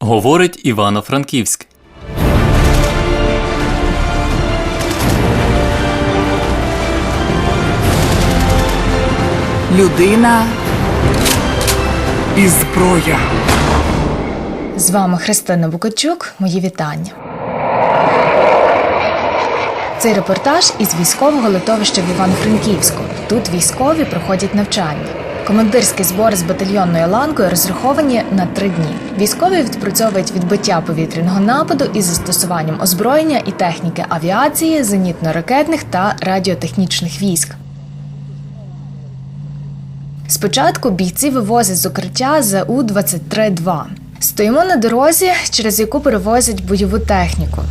Говорить Івано-Франківськ. Людина і зброя. З вами Христина Букачук. Мої вітання. Цей репортаж із військового литовища в Івано-Франківську. Тут військові проходять навчання. Командирські збори з батальйонною ланкою розраховані на три дні. Військові відпрацьовують відбиття повітряного нападу із застосуванням озброєння і техніки авіації, зенітно-ракетних та радіотехнічних військ. Спочатку бійці вивозять з укриття ЗУ-23-2. Стоїмо на дорозі, через яку перевозять бойову техніку.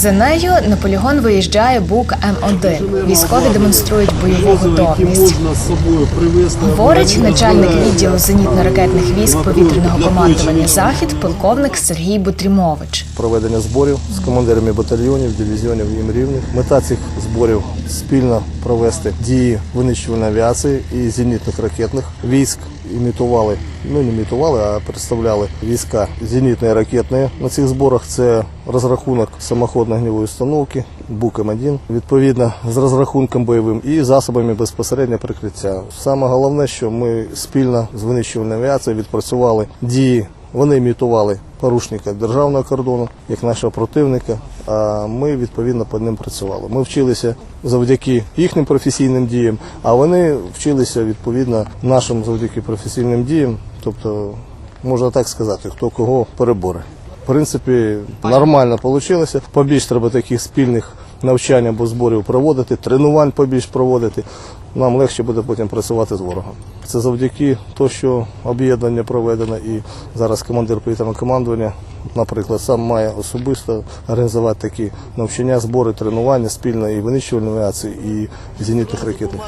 За нею на полігон виїжджає БУК М1. Військові демонструють бойову готовність. Говорить начальник відділу зенітно-ракетних військ повітряного командування Захід, полковник Сергій Бутрімович. Проведення зборів з командирами батальйонів, дивізіонів і рівних. Мета цих зборів спільно провести дії винищувальної авіації і зенітних ракетних військ. Імітували, ну не імітували, а представляли війська зенітної ракетної. На цих зборах це розрахунок самоходної гнівої установки, бук М1, відповідно з розрахунком бойовим і засобами безпосередньо прикриття. Саме головне, що ми спільно з винищувальною авіацією відпрацювали дії вони імітували порушника державного кордону як нашого противника. А ми відповідно по ним працювали. Ми вчилися завдяки їхнім професійним діям, а вони вчилися відповідно нашим завдяки професійним діям. Тобто, можна так сказати, хто кого перебори. В принципі, нормально вийшло. Побільш треба таких спільних навчань або зборів проводити, тренувань побільш проводити. Нам легше буде потім працювати з ворогом. Це завдяки тому, що об'єднання проведено і зараз командир повітряного командування, наприклад, сам має особисто організувати такі навчання, збори, тренування спільно і винищувальної авіації, і зенітних ракетних.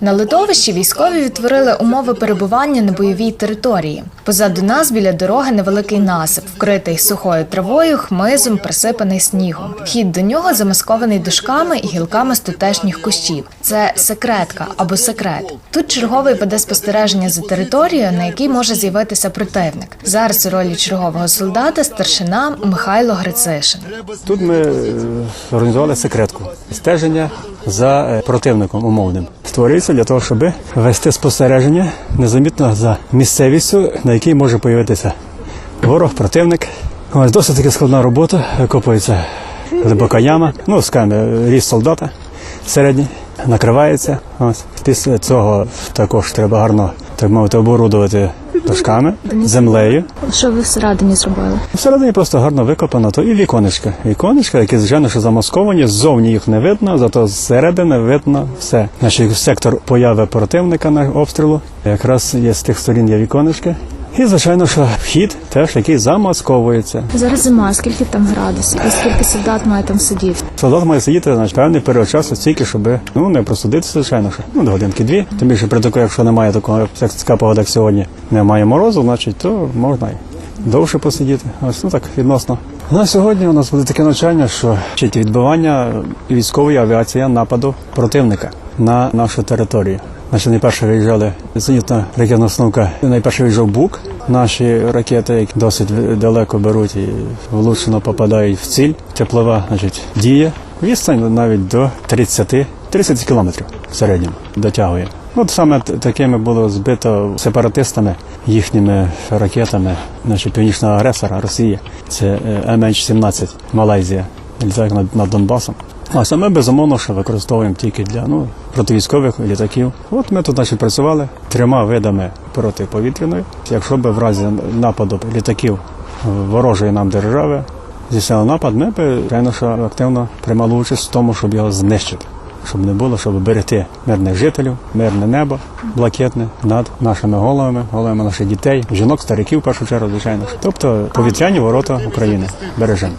На литовищі військові відтворили умови перебування на бойовій території. Позаду нас біля дороги невеликий насип, вкритий сухою травою, хмизом, присипаний снігом. Вхід до нього замаскований дошками і гілками з тутешніх кущів. Це секретка або секрет. Тут черговий веде спостереження за територією, на якій може з'явитися противник. Зараз у ролі чергового солдата старшина Михайло Грицишин. Тут ми е, організували секретку стеження за е, противником умовним. Створюється для того, щоб вести спостереження незамітно за місцевістю, на якій може появитися ворог, противник. Ось досить таки складна робота. Викопується глибока яма, ну скажімо, ріст солдата середній, накривається. Ось після цього також треба гарно так мовити оборудувати дошками, землею. Що ви всередині зробили? Всередині просто гарно викопано, то і віконечка. Віконечка, які, звичайно, що замасковані, ззовні їх не видно, зато зсередини видно все. Значить, сектор появи противника на обстрілу. Якраз є з тих сторін є віконечки. І, звичайно, що вхід теж, який замасковується. Зараз зима, скільки там градусів, і скільки солдат має там сидіти? Солдат має сидіти на певний період часу стільки, щоб ну не просудитися, звичайно, що ну до годинки дві. Тим більше при такому, якщо немає такого, як така погода, як сьогодні, немає морозу, значить, то можна й довше посидіти. Ось ну так відносно. На сьогодні у нас буде таке навчання, що вчить відбивання військової авіації нападу противника на нашу територію. Значить, найперше виїжджали зенітна ракетна установка. Найперше виїжджав БУК. Наші ракети, які досить далеко беруть і влучно попадають в ціль. Теплова, значить, діє. Відстань навіть до 30 30 кілометрів в середньому дотягує. От саме такими було збито сепаратистами їхніми ракетами, значить, північного агресора Росії. Це е, MH17 Малайзія, літак над, над Донбасом. А саме безумовно, що використовуємо тільки для ну, противійськових літаків. От ми тут значить, працювали трьома видами протиповітряної. Якщо б в разі нападу літаків ворожої нам держави здійснили напад, ми б реально активно приймали участь в тому, щоб його знищити. Щоб не було, щоб берегти мирних жителів, мирне небо, блакитне над нашими головами, головами наших дітей, жінок, стариків в першу чергу, звичайно. Тобто повітряні ворота України бережемо.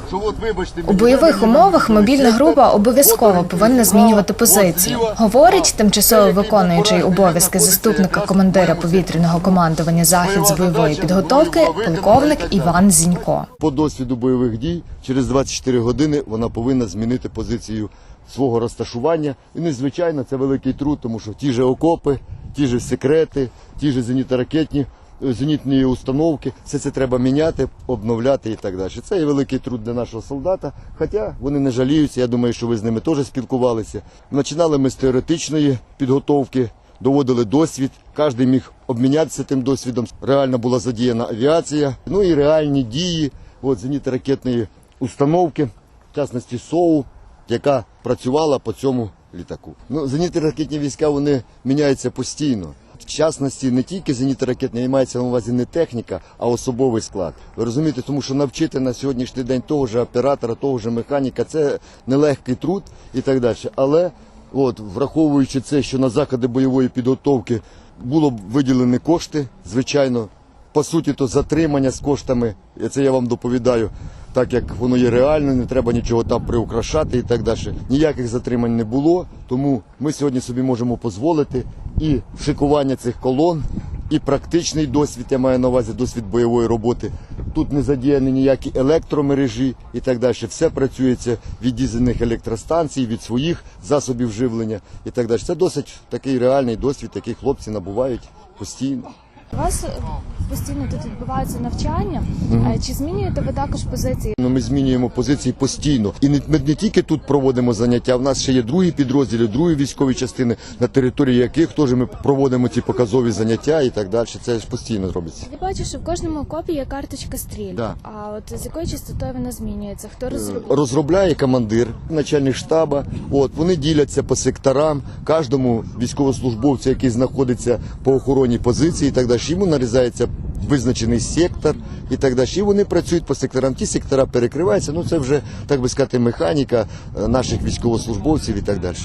У бойових умовах мобільна група обов'язково повинна змінювати позицію. Говорить тимчасово виконуючий обов'язки заступника командира повітряного командування захід з бойової підготовки, полковник Іван Зінько. По досвіду бойових дій через 24 години вона повинна змінити позицію свого розташування. І незвичайно це великий труд, тому що ті ж окопи, ті ж секрети, ті ж зенітно-ракетні е, зенітні установки. Все це треба міняти, обновляти і так далі. Це є великий труд для нашого солдата. Хоча вони не жаліються. Я думаю, що ви з ними теж спілкувалися. Починали ми з теоретичної підготовки. Доводили досвід, кожен міг обмінятися тим досвідом. Реально була задіяна авіація, ну і реальні дії от, зенітно-ракетної установки, в частності СОУ, яка працювала по цьому літаку. Ну, зенітно-ракетні війська вони міняються постійно. В частності не тільки зенітно-ракетні, мається на увазі не техніка, а особовий склад. Ви розумієте, тому що навчити на сьогоднішній день того ж оператора, того ж механіка це нелегкий труд і так далі. Але От, враховуючи це, що на заходи бойової підготовки було б виділені кошти, звичайно, по суті, то затримання з коштами, це я вам доповідаю, так як воно є реально, не треба нічого там приукрашати і так далі. Ніяких затримань не було, тому ми сьогодні собі можемо дозволити і шикування цих колон, і практичний досвід, я маю на увазі досвід бойової роботи. Тут не задіяні ніякі електромережі і так далі. Все працюється від дізельних електростанцій, від своїх засобів живлення і так далі. Це досить такий реальний досвід, який хлопці набувають постійно. У вас е, постійно тут відбуваються навчання. Е, Чи змінюєте ви також позиції? Ну, Ми змінюємо позиції постійно. І не, ми не тільки тут проводимо заняття, в нас ще є другі підрозділи, другі військові частини, на території яких теж ми проводимо ці показові заняття і так далі. Це ж постійно робиться. Я бачу, що в кожному окопі є карточка стріль. Да. А от з якою частотою вона змінюється? Хто розробляє? розробляє командир, начальник штаба. От вони діляться по секторам. Кожному військовослужбовцю, який знаходиться по охороні позиції, і так далі, йому нарізається визначений сектор і так далі. І вони працюють по секторам. Ті сектора перекриваються. Ну це вже так би сказати, механіка е, наших військовослужбовців і так далі.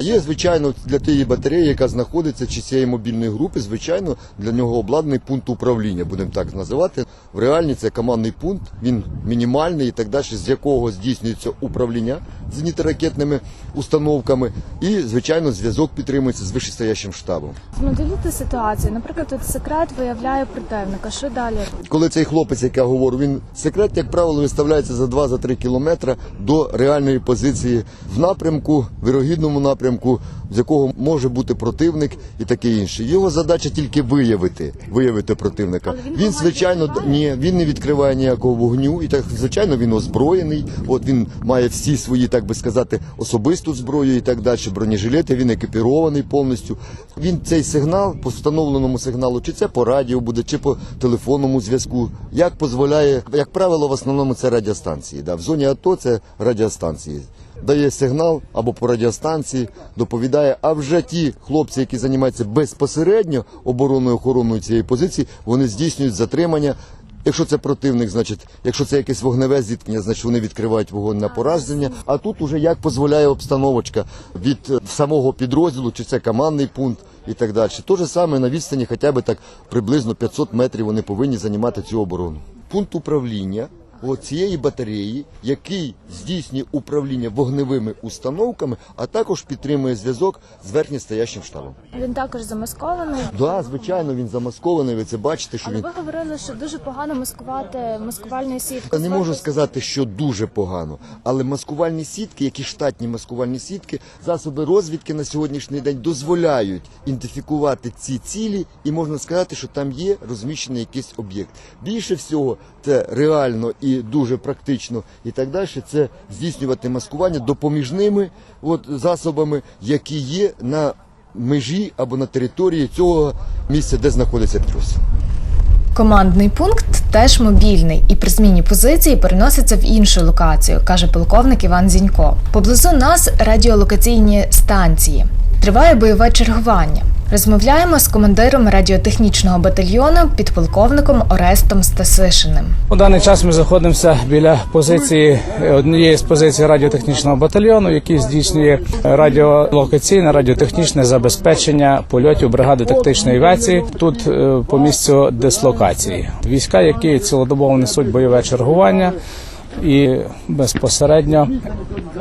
Є звичайно для тієї батареї, яка знаходиться чи цієї мобільної групи, звичайно, для нього обладнаний пункт управління, будемо так називати. В реальні це командний пункт, він мінімальний і так далі, з якого здійснюється управління зенітно-ракетними установками, і звичайно зв'язок підтримується з вищестоящим штабом. Змоделюйте ситуацію. Наприклад, тут секрет виявляє противника. Що далі? Коли цей хлопець, як я говорю, він секрет, як правило, виставляється за 2-3 кілометри до реальної позиції в напрямку, вирогідному напрямку, з якого може бути противник і таке інше. Його задача тільки виявити, виявити противника. Він, звичайно, ні, він не відкриває ніякого вогню, і так звичайно він озброєний. От він має всі свої, так би сказати, особисту зброю і так далі. Бронежилети, він екіпірований повністю. Він цей сигнал по встановленому сигналу, чи це по радіо буде, чи по телефонному зв'язку, як дозволяє, як правило, в основному це радіостанції. Да. В зоні АТО це радіостанції. Дає сигнал або по радіостанції, доповідає. А вже ті хлопці, які займаються безпосередньо обороною охороною цієї позиції, вони здійснюють затримання. Якщо це противник, значить, якщо це якесь вогневе зіткнення, значить вони відкривають вогонь на пораження. А тут уже як дозволяє обстановочка від е, самого підрозділу, чи це командний пункт і так далі. То ж саме на відстані, хоча б так приблизно 500 метрів вони повинні займати цю оборону. Пункт управління цієї батареї, який здійснює управління вогневими установками, а також підтримує зв'язок з верхньостоящим штабом. Він також замаскований. Да, звичайно, він замаскований. Ви це бачите, що Але він ви говорили, що дуже погано маскувати маскувальною сіткою. не можу сказати, що дуже погано, але маскувальні сітки, які штатні маскувальні сітки, засоби розвідки на сьогоднішній день дозволяють ідентифікувати ці цілі, і можна сказати, що там є розміщений якийсь об'єкт. Більше всього, це реально і дуже практично, і так далі. Це здійснювати маскування допоміжними от, засобами, які є на межі або на території цього місця, де знаходиться підрозділ. Командний пункт теж мобільний і при зміні позиції переноситься в іншу локацію, каже полковник Іван Зінько. Поблизу нас радіолокаційні станції. Триває бойове чергування. Розмовляємо з командиром радіотехнічного батальйону підполковником Орестом Стасишиним. У даний час ми знаходимося біля позиції е, однієї з позицій радіотехнічного батальйону, який здійснює радіолокаційне радіотехнічне забезпечення польотів бригади тактичної авіації. Тут е, по місцю дислокації. Війська, які цілодобово несуть бойове чергування. І безпосередньо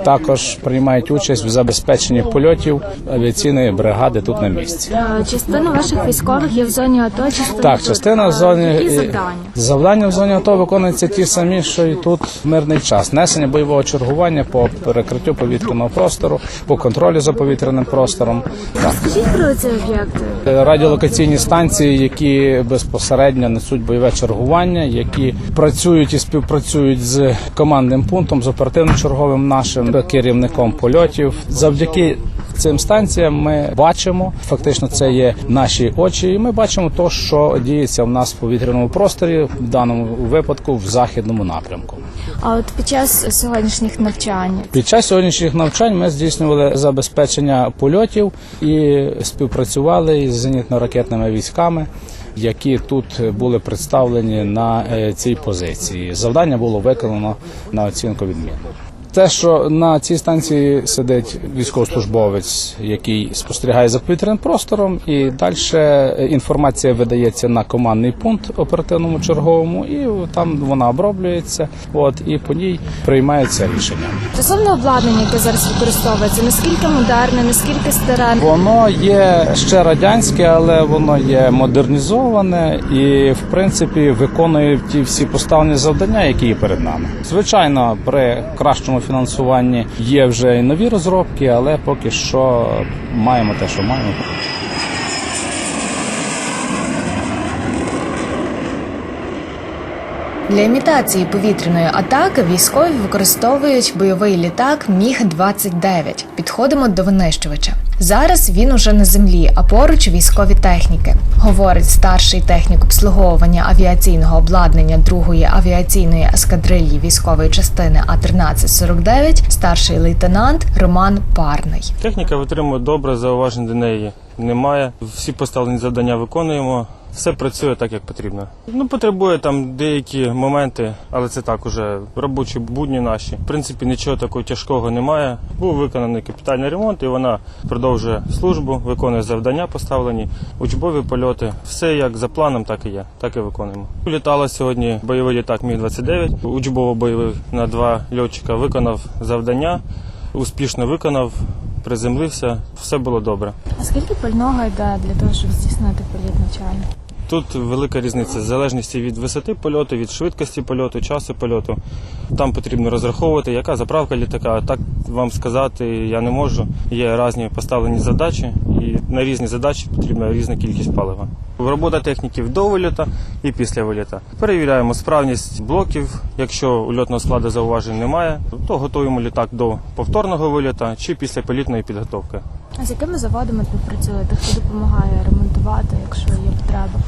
також приймають участь в забезпеченні польотів авіаційної бригади тут на місці. Е, Частина ваших військових є в зоні АТО, частина Так, частина в зоні І завдання. Завдання в зоні АТО виконуються ті самі, що і тут в мирний час. Несення бойового чергування по перекриттю повітряного простору, по контролю за повітряним простором. Так. Скажіть про ці об'єкти. Радіолокаційні станції, які безпосередньо несуть бойове чергування, які працюють і співпрацюють з командним пунктом, з оперативним черговим нашим керівником польотів. Завдяки цим станціям ми бачимо, фактично, це є наші очі, і ми бачимо те, що діється в нас в повітряному просторі, в даному випадку в західному напрямку. А от під час сьогоднішніх навчань Під час сьогоднішніх навчань ми здійснювали забезпечення польотів і співпрацювали із зенітно-ракетними військами, які тут були представлені на е, цій позиції. Завдання було виконано на оцінку відмінно. Те, що на цій станції сидить військовослужбовець, який спостерігає за повітряним простором, і далі інформація видається на командний пункт оперативному черговому, і там вона оброблюється. От і по ній приймаються рішення. стосовно обладнання, яке зараз використовується, наскільки модерне, наскільки старе? Воно є ще радянське, але воно є модернізоване і, в принципі, виконує ті всі поставлені завдання, які є перед нами. Звичайно, при кращому фінансуванні є вже і нові розробки, але поки що маємо те, що маємо. Для імітації повітряної атаки військові використовують бойовий літак Міг 29 Підходимо до винищувача. Зараз він уже на землі, а поруч військові техніки, говорить старший технік обслуговування авіаційного обладнання другої авіаційної ескадрильї військової частини А 1349 старший лейтенант Роман Парний. Техніка витримує добре, зауважень до неї немає. Всі поставлені завдання виконуємо. Все працює так, як потрібно. Ну, потребує там деякі моменти, але це так уже робочі будні наші. В принципі, нічого такого тяжкого немає. Був виконаний капітальний ремонт, і вона продовжує службу, виконує завдання поставлені, учбові польоти. Все як за планом, так і є. Так і виконуємо. Літала сьогодні бойовий літак Міг-29, учбово-бойовий на два льотчика виконав завдання, успішно виконав, приземлився, все було добре. А скільки пального йде для того, щоб здійснити політ навчання? Тут велика різниця в залежності від висоти польоту, від швидкості польоту, часу польоту. Там потрібно розраховувати, яка заправка літака. Так вам сказати я не можу. Є різні поставлені задачі, і на різні задачі потрібна різна кількість палива. Робота техніків до виліта і після виліта. Перевіряємо справність блоків. Якщо у льотного складу зауважень немає, то готуємо літак до повторного виліта чи після політної підготовки. А з якими заводами ви працюєте? Хто допомагає ремонтувати, якщо є потреба?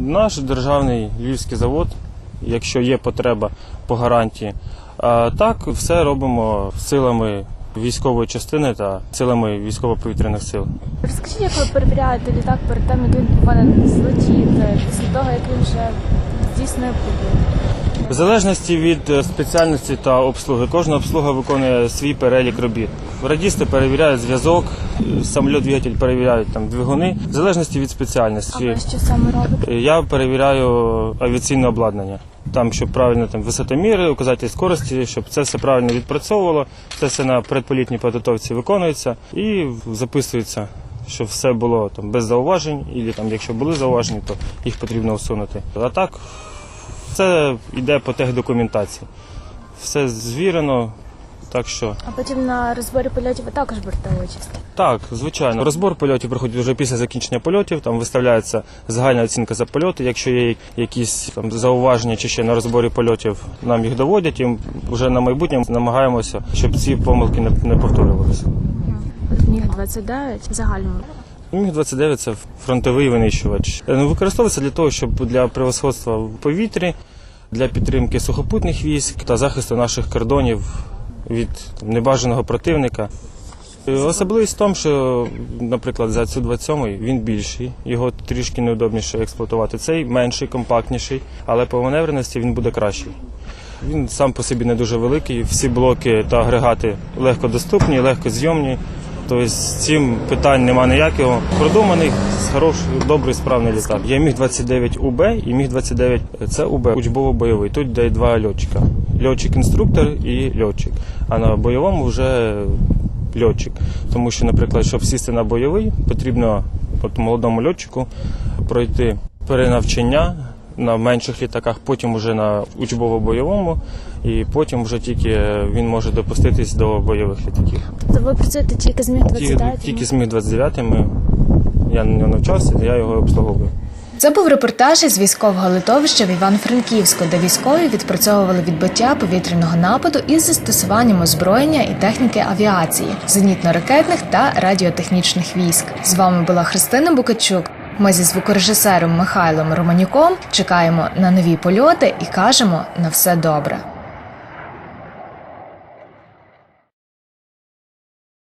Наш державний львівський завод, якщо є потреба по гарантії, так все робимо силами військової частини та силами військово-повітряних сил. Розкажіть, як ви перевіряєте літак перед тим, як він повинен злетіти, після того, як він вже здійснив політ? В залежності від е, спеціальності та обслуги, кожна обслуга виконує свій перелік робіт. Радісти перевіряють зв'язок, е, самоліт двигатель перевіряють там двигуни, в залежності від А спеціальності. ви що саме робите? Я перевіряю авіаційне обладнання. Там, щоб правильно там висотоміри, указатель скорості, щоб це все правильно відпрацьовувало, це все на предполітній підготовці виконується і записується, щоб все було там без зауважень, і там, якщо були зауваження, то їх потрібно усунути. А так, це йде по техдокументації. Все звірено, так що А потім на розборі польотів ви також берете участь. так, звичайно. Розбор польотів проходить вже після закінчення польотів. Там виставляється загальна оцінка за польоти. Якщо є якісь там зауваження чи ще на розборі польотів, нам їх доводять, і вже на майбутнє намагаємося, щоб ці помилки не, не повторювалися. Міг 29 в загальному. Міг 29 це фронтовий винищувач. Е, ну, Використовується для того, щоб для превосходства в повітрі, для підтримки сухопутних військ та захисту наших кордонів від небажаного противника. Е, Особливість в тому, що, наприклад, за цю 27 він більший, його трішки неудобніше експлуатувати. Цей менший, компактніший, але по маневреності він буде кращий. Він сам по собі не дуже великий, всі блоки та агрегати легко доступні, легко зйомні. Тобто з цим питань нема ніякого. Продуманий, хороший, добрий, справний літак. Є міг 29 УБ і міг 29 це УБ, учбово-бойовий. Тут де два льотчика. льотчик-інструктор і льотчик. А на бойовому вже льотчик. Тому що, наприклад, щоб сісти на бойовий, потрібно от молодому льотчику пройти перенавчання на менших літаках, потім вже на учбово-бойовому, і потім вже тільки він може допуститись до бойових літаків. Тобто ви працюєте тільки з міг Тільки, 29 тільки з міг 29 я на нього навчався, я його обслуговую. Це був репортаж із військового литовища в Івано-Франківську, де військові відпрацьовували відбиття повітряного нападу із застосуванням озброєння і техніки авіації, зенітно-ракетних та радіотехнічних військ. З вами була Христина Букачук. Ми зі звукорежисером Михайлом Романюком чекаємо на нові польоти і кажемо на все добре.